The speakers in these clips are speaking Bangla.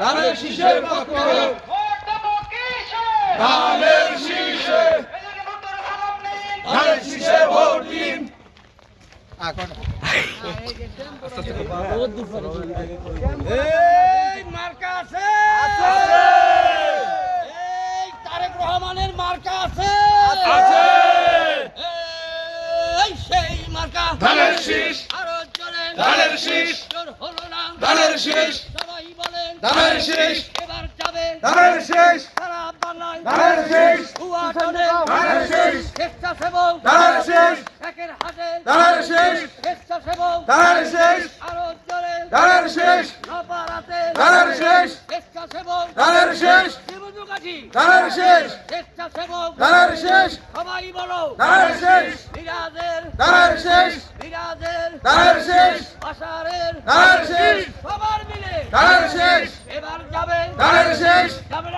ধানের শীষের পক্ষে ধানের শীষে ধানের শীষে ভোট দিন। এই মার্কা আছে। তারেক রহমানের মার্কা আছে। সেই মার্কা। ধানের শীষ আরও চলে। ধানের শীষ জোর হলো না। ধানের শীষ ধানের শেষ। এবার যাবে। ধানের শীষ। বাংলায় ধানের শীষ ভুয়া ধানের শীষ স্বেচ্ছাসেবক ধানের শীষ একের হাতে ধানের শীষ স্বেচ্ছাসেবক ধানের শীষ আরও চলে ধানের শীষ নপাড়াতে ধানের শীষ স্বেচ্ছাসেবক ধানের শীষ ত্রিভুজগাছি ধানের শীষ স্বেচ্ছাসেবক ধানের শীষ সবাই বলো ধানের শীষ মিরাজের ধানের শীষ মিরাজের ধানের শীষ আশারের ধানের শীষ সবার মিলে ধানের শীষ এবার যাবে ধানের শীষ যাবে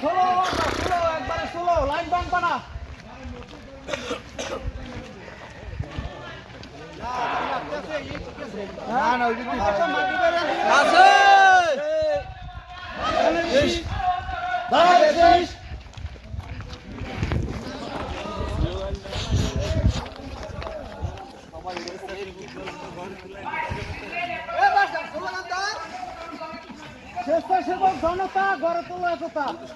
ষোলো একবারে ষোলো লাইন ব্যাংক বানা স্বেচ্ছাসেবক জনতা গড়ে তোলা একতা আছে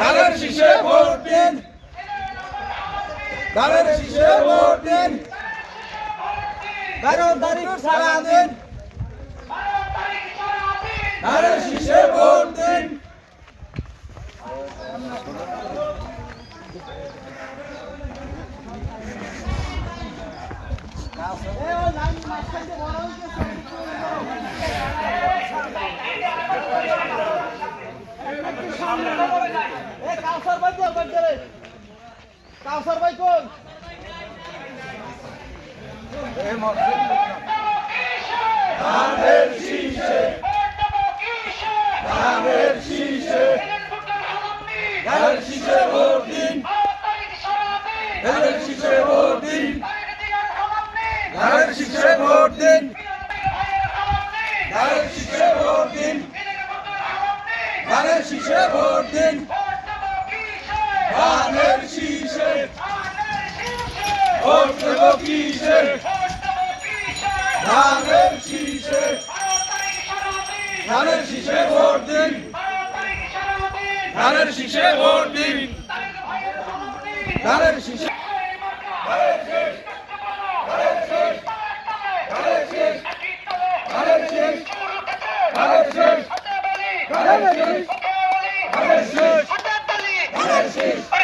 ধানের শীষে ভোট দিন। ধানের শীষে ভোট দিন। বারো তারিখ সারাদিন ধানের শীষে ভোট দিন। এ কাউসার ভাই কই বাড়ি রে কাউসার ভাই ধানের শীষে ভোট দিন ধানের শীষে ভোট দিন ধানের শীষে ভোট দিন ধানের ভোট দেব কিসে ধানের শীষে ধানের শীষে ভোট দিন ধানের শীষে ভোট দিন ধানের শীষে ধানের শেষ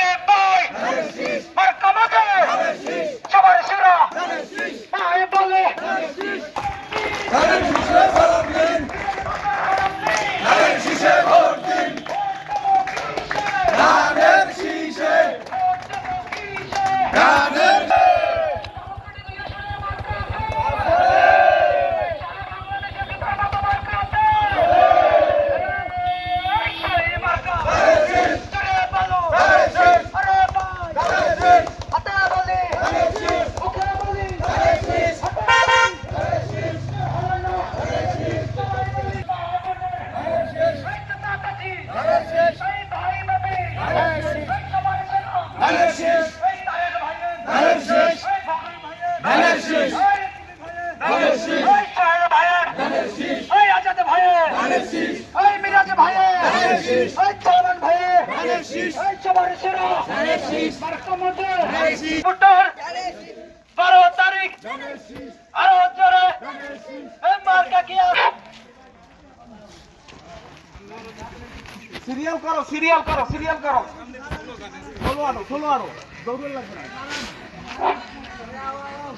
ওই মিরাজ ভাইয়ে। ওই চৌহান ভাইয়ে। ওই চবার সেরা বর্তমানে ভোটার। বারো তারিখ। আরও জোরে। মার্কা কি সিরিয়াল করো সিরিয়াল করো সিরিয়াল করো। খোলো আনো খোলো আনো। দৌড় লাগবে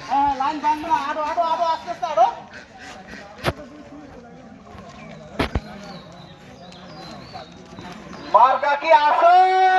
হ্যাঁ লাইন বাংলা আরও আরও আরও আস্তে আস্তে আরও। मार्का की आसन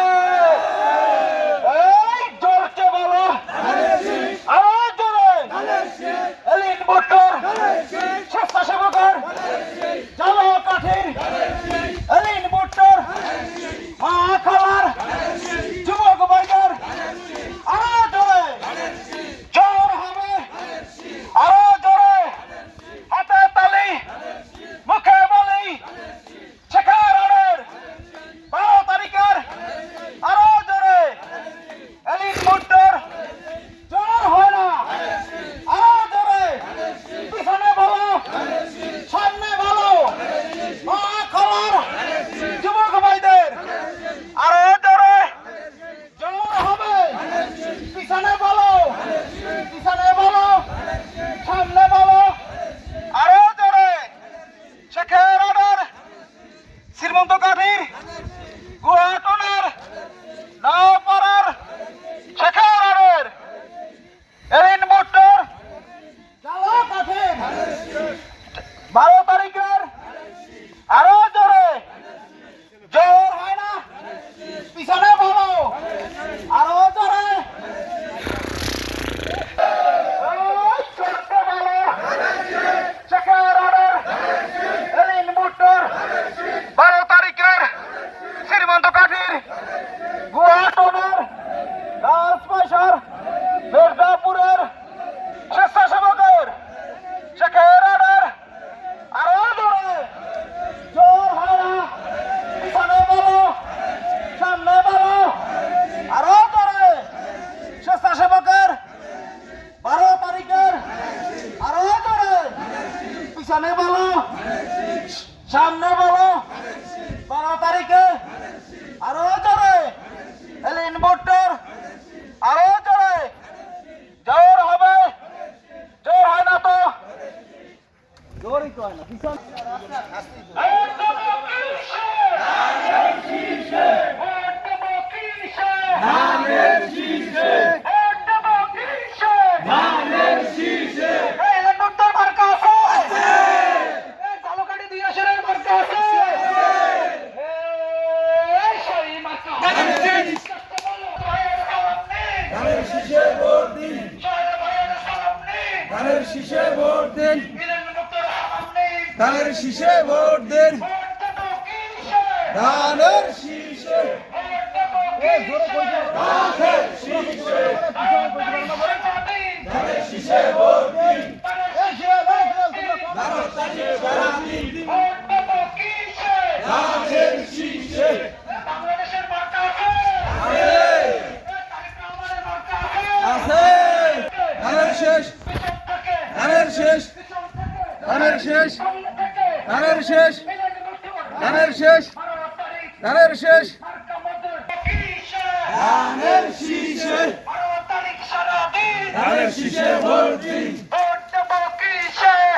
অনন্ত কাঠের গুয়াটনার নাম পিছনে বলো। সামনে বলো। বারো তারিখে আরও চলে এলিন ভোটার আরও চলে জোর হবে। জোর হয় না তো? জোরই তো হয় না পিছন সাথে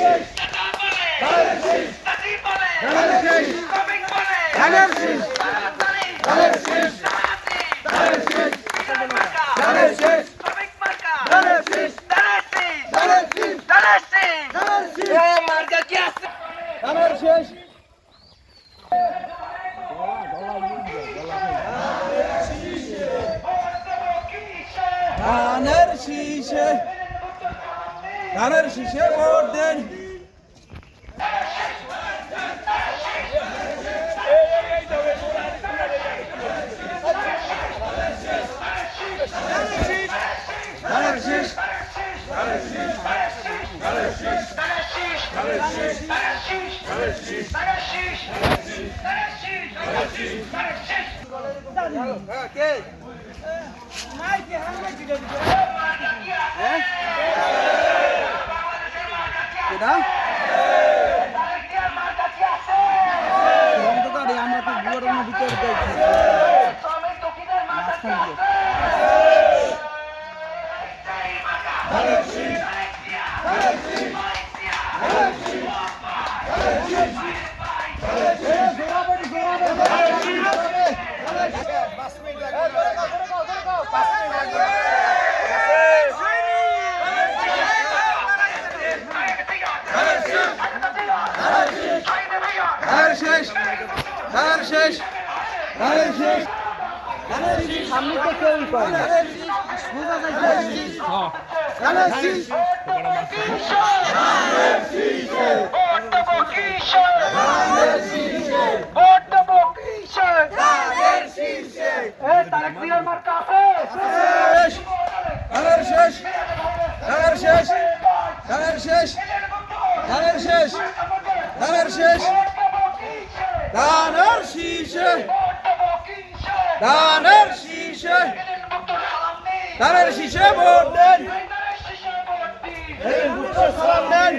Analysis! Analysis! ভোটের শীষে ভোট দেন Mike, how much you got to go? এটা সামনে তো কেউই পায় না তারেক বিয়ার মার কাছে ধানের শেষ ধানের শেষ ধানের শেষ ধানের শেষ ধানের শেষ ধানের শীষে দানের শীষে দানের শীষে ভোট দেন। সালাম দেন।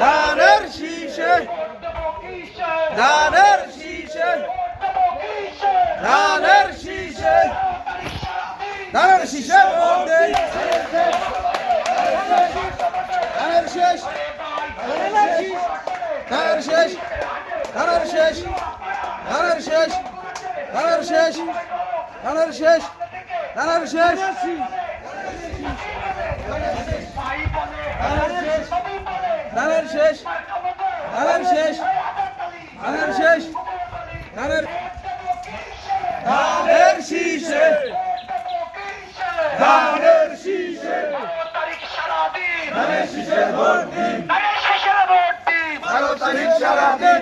দানের শীষে দানের শীষে দানের শীষে দানের শীষে ভোট দেন। শেষ। রানার শেষ। রানার শেষ। রানার শেষ। রানার শেষ। রানার শেষ। রানার ধানের শীষে। ধানের শীষে। ধানের শীষে ভর্তি ধানের শীষে ভর্তি বারো তারিখ সারাদিন।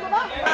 怎么了